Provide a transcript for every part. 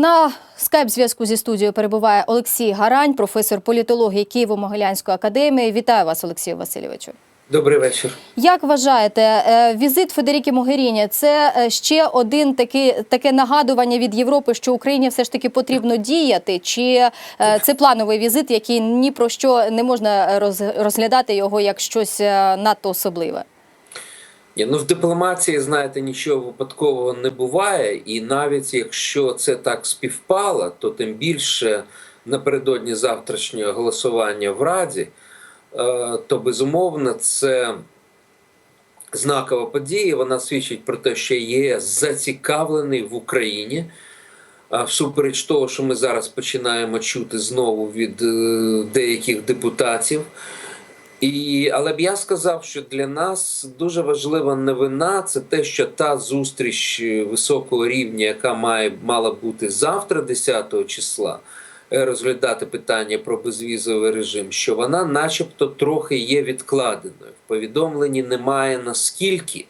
На скайп-зв'язку зі студією перебуває Олексій Гарань, професор політології Києво-Могилянської академії. Вітаю вас, Олексію Васильовичу. Добрий вечір. Як вважаєте, е, візит Федеріки Могеріні це е, ще один такий, таке нагадування від Європи, що Україні все ж таки потрібно діяти? Чи е, це плановий візит, який ні про що не можна розглядати його як щось надто особливе? Ну в дипломатії, знаєте, нічого випадкового не буває, і навіть якщо це так співпало, то тим більше напередодні завтрашнього голосування в Раді, е, то безумовно це знакова подія. Вона свідчить про те, що ЄС зацікавлений в Україні. Всупереч того, що ми зараз починаємо чути знову від е, деяких депутатів. І, але б я сказав, що для нас дуже важлива новина це те, що та зустріч високого рівня, яка має мала бути завтра, 10 числа, е, розглядати питання про безвізовий режим, що вона, начебто, трохи є відкладеною. В повідомленні немає наскільки.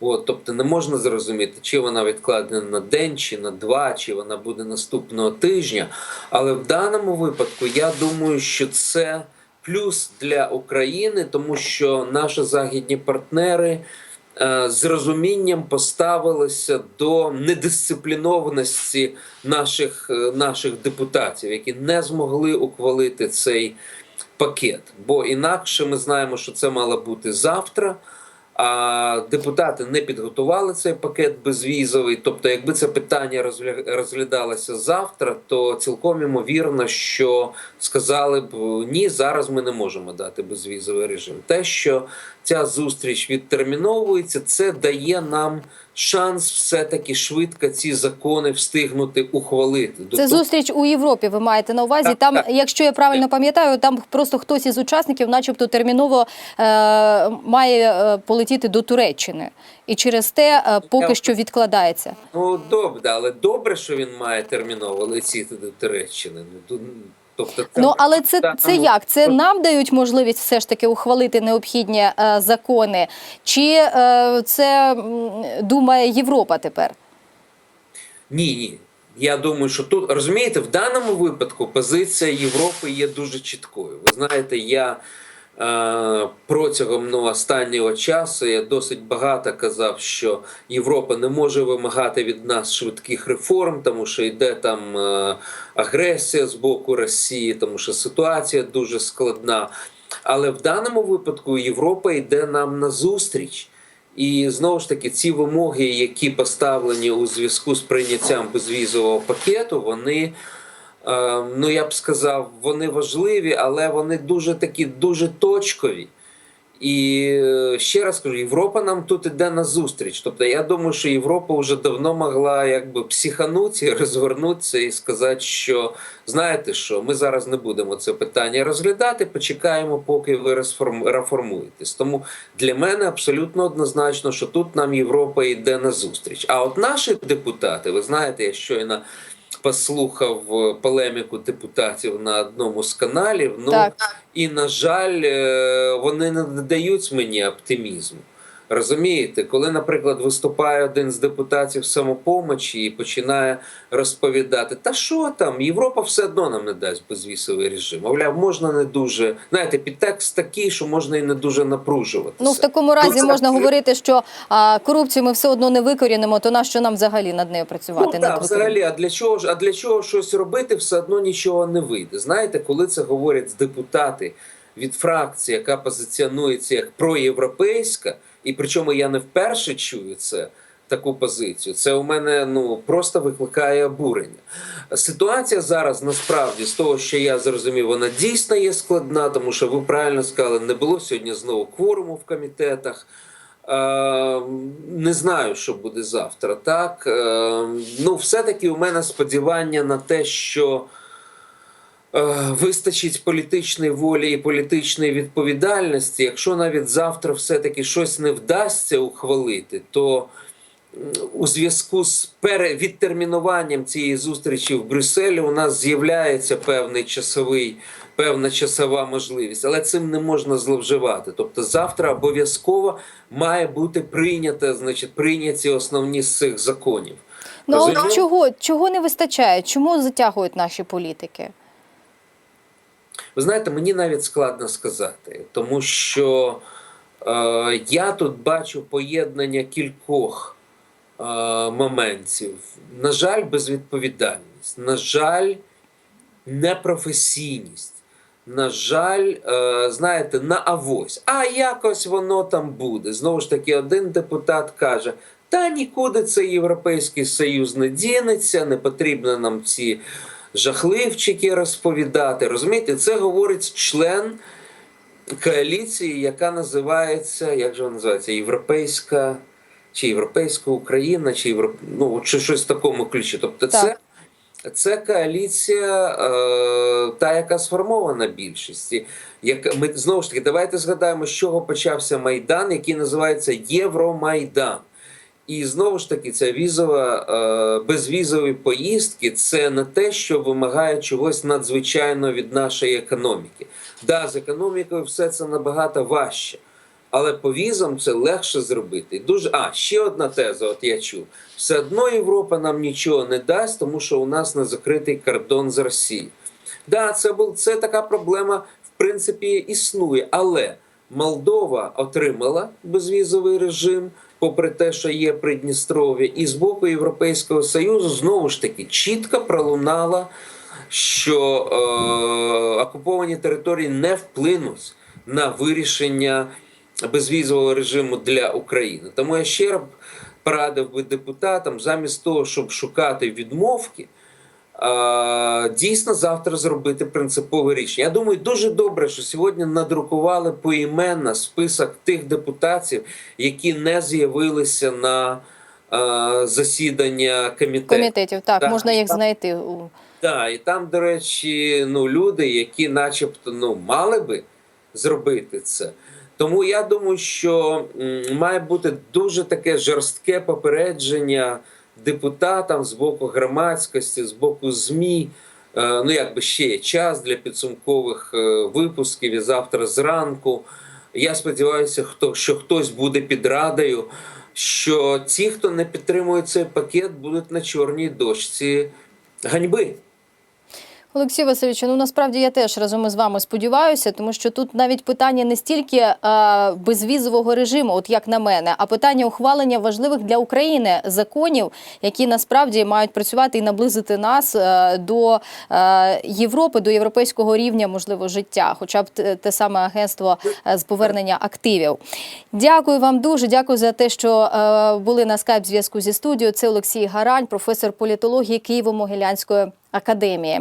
От, тобто не можна зрозуміти, чи вона відкладена на день, чи на два, чи вона буде наступного тижня. Але в даному випадку я думаю, що це плюс для України, тому що наші західні партнери е, з розумінням поставилися до недисциплінованості наших, е, наших депутатів, які не змогли ухвалити цей пакет. Бо інакше ми знаємо, що це мало бути завтра. А депутати не підготували цей пакет безвізовий. Тобто, якби це питання розгля- розглядалося завтра, то цілком ймовірно, що сказали б ні, зараз ми не можемо дати безвізовий режим. Те, що ця зустріч відтерміновується, це дає нам шанс все-таки швидко ці закони встигнути ухвалити. До Це зустріч у Європі. Ви маєте на увазі. Так, Там, так. якщо я правильно пам'ятаю, там просто хтось із учасників, начебто, терміново е, має е, полетіти до Туреччини, і через те е, поки Я- що відкладається. Ну добре, але добре, що він має терміново летіти до Туреччини. Ну тут- тобто, це Ну але це, так, це ну, як? Це то- нам дають можливість все ж таки ухвалити необхідні е, закони, чи е, це думає Європа тепер? Ні, ні. Я думаю, що тут розумієте, в даному випадку позиція Європи є дуже чіткою. Ви знаєте, я протягом ну, останнього часу я досить багато казав, що Європа не може вимагати від нас швидких реформ, тому що йде там е, агресія з боку Росії, тому що ситуація дуже складна. Але в даному випадку Європа йде нам на зустріч. І знову ж таки, ці вимоги, які поставлені у зв'язку з прийняттям безвізового пакету, вони, е, ну я б сказав, вони важливі, але вони дуже такі дуже точкові. І е, ще раз кажу, Європа нам тут іде на зустріч. Тобто, я думаю, що Європа вже давно могла якби психанутися, розвернутися і сказати, що знаєте що, ми зараз не будемо це питання розглядати, почекаємо, поки ви реформуєтесь. Тому для мене абсолютно однозначно, що тут нам Європа йде на зустріч. А от наші депутати, ви знаєте, я щойно послухав е, полеміку депутатів на одному з каналів. Ну Так. і на жаль, е, вони не надають мені оптимізму. Розумієте, коли, наприклад, виступає один з депутатів самопомочі і починає розповідати, та що там, Європа все одно нам не дасть безвісовий режим. Мовляв, можна не дуже знаєте, підтекст такий, що можна і не дуже напружуватися. Ну в такому разі це можна абсолютно- говорити, що а, корупцію ми все одно не викорінимо, то на що нам взагалі над нею працювати? Ну, так, взагалі, а для чого ж, а для чого щось робити, все одно нічого не вийде. Знаєте, коли це говорять депутати від фракції, яка позиціонується як проєвропейська, і причому я не вперше чую це. Таку позицію, це у мене ну просто викликає обурення. Ситуація зараз насправді з того, що я зрозумів, вона дійсно є складна, тому що ви правильно сказали, не було сьогодні знову кворуму в комітетах. Е, не знаю, що буде завтра. Так е, ну, все-таки у мене сподівання на те, що вистачить політичної волі і політичної відповідальності. Якщо навіть завтра все-таки щось не вдасться ухвалити, то у зв'язку з перевідтермінуванням цієї зустрічі в Брюсселі у нас з'являється певний часовий певна часова можливість, але цим не можна зловживати. Тобто, завтра обов'язково має бути прийнято, значить, прийняті основні з цих законів. Ну чого, чого не вистачає? Чому затягують наші політики? Ви знаєте, мені навіть складно сказати, тому що е, я тут бачу поєднання кількох е, моментів. На жаль, безвідповідальність, на жаль, непрофесійність. На жаль, е, знаєте, на авось. А якось воно там буде. Знову ж таки, один депутат каже: та нікуди цей Європейський Союз не дінеться, не потрібно нам ці жахливчики розповідати. Розумієте, це говорить член коаліції, яка називається, як же вона називається, Європейська чи Європейська Україна, чи Європ... ну, чи щось в такому ключі. Тобто, Так. це. Це коаліція, е, та, яка сформована більшості. Як ми знову ж таки, давайте згадаємо, з чого почався майдан, який називається Євромайдан. І знову ж таки, ця візова е, безвізові поїздки це не те, що вимагає чогось надзвичайного від нашої економіки. Да, з економікою все це набагато важче. Але по візам це легше зробити. Дуже а ще одна теза. От я чув: все одно Європа нам нічого не дасть, тому що у нас не закритий кордон з Росією. Да, це був це така проблема, в принципі, існує. Але Молдова отримала безвізовий режим, попри те, що є Придністров'я, і з боку Європейського Союзу знову ж таки чітко пролунала, що е, окуповані території не вплинуть на вирішення безвізового режиму для України. Тому я ще раз порадив би депутатам, замість того, щоб шукати відмовки, дійсно завтра зробити принципове рішення. Я думаю, дуже добре, що сьогодні надрукували поіменно список тих депутатів, які не з'явилися на а, засідання комітету. Комітетів так, Так, можна їх так. знайти. Так, і там, до речі, ну, люди, які начебто ну, мали би зробити це. Тому я думаю, що м, має бути дуже таке жорстке попередження депутатам з боку громадськості, з боку ЗМІ. Е, Ну, якби ще є час для підсумкових е, випусків і завтра зранку. Я сподіваюся, хто, що хтось буде під радою, що ті, хто не підтримує цей пакет, будуть на чорній дошці ганьби. Олексій Васильович, ну насправді я теж разом із вами сподіваюся, тому що тут навіть питання не стільки е, безвізового режиму, от як на мене, а питання ухвалення важливих для України законів, які насправді мають працювати і наблизити нас е, до е, Європи, до європейського рівня, можливо, життя, хоча б те, саме агентство з повернення активів. Дякую вам дуже. Дякую за те, що е, були на скайп зв'язку зі студією. Це Олексій Гарань, професор політології Києво-Могилянської академії.